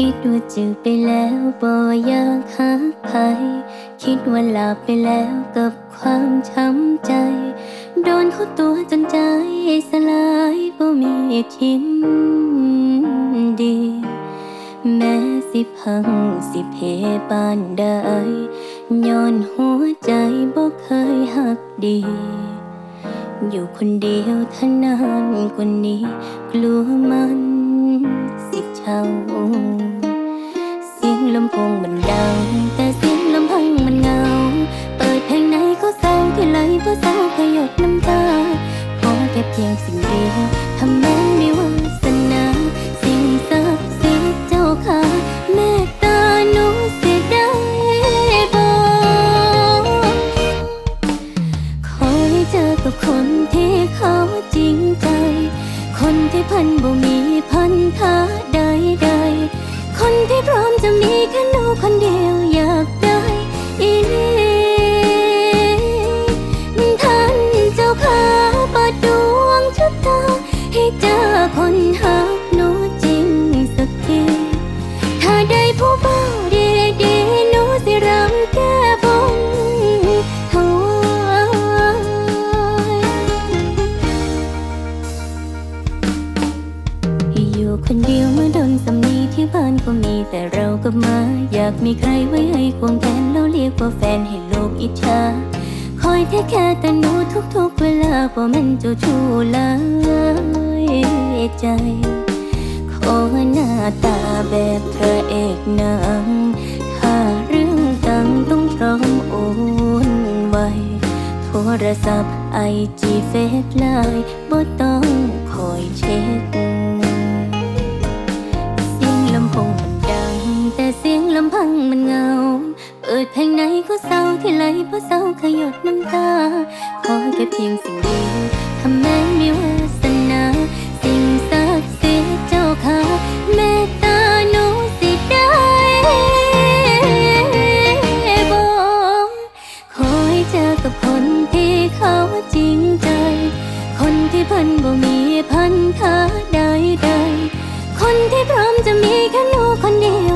คิดว่าจือไปแล้วบ่อยากหักใครคิดว่าหลาไปแล้วกับความช้ำใจ โดนเขาตัวจนใจสลายบ่มีทิ้นดี แม้สิพังสิเพปานใดย้อนหัวใจบ่เคยหักดี อยู่คนเดียวท่านานกว่านี้ กลัวมัน สิเช่า ลำโพงมันดัง แต่เสียงลำพังมันเงา เปิดเพลงไหนก็เศร้าที่ไหลก็เศร้าแค่หยดน้ำตาขอแค่เพียงสิ่งเดียวทำแม้มีวาสนาสิ่งศักดิ์สิทธิ์เจ้าค่ะเมตตาหนูเสียได้บ่ขอให้เจอกับคนที่เขาจริงใจ คนที่พันบ่มีพันธะใด ค่หนูคนเดียวอยากได้อีท่านเจ้าค่ะเปิดดวงชะตาให้เจอคนหักหนูจริงสักที ถ้าได้ผู้เบาดีดีหนูสิรำแก้บนถวายอยู่คนเดียวเมื่อโดนสำนีที่บ้านก็มีแต่เรา มา อยากมีใครไว้ให้ควงแขนแล้วเรียกว่าแฟนให้โลกอิจฉาคอยแท้แค่แต่หนูทุกๆเวลาเพราะมันเจ้าชู้ลายใจขอหน้าตาแบบพระเอกหนังถ้าเรื่องดังต้องพร้อมโอนไวโทรศัพท์ไอจีเฟซไลน์บ่ต้องคอยเช็ค ปิดเพลงไหนก็เศร้าที่ไหลเพราะเศร้าขยดน้ำตา ขอแค่เพียงสิ่งเดียวทำแม้มีวาสนา สิ่งศักดิ์สิทธิ์เจ้าค่ะเมตตาหนูสิได้บอกขอให้เจอกับคนที่เขาจริงใจ คนที่พันบ่มีพันค่าใดใดคนที่พร้อมจะมีแค่หนูคนเดียว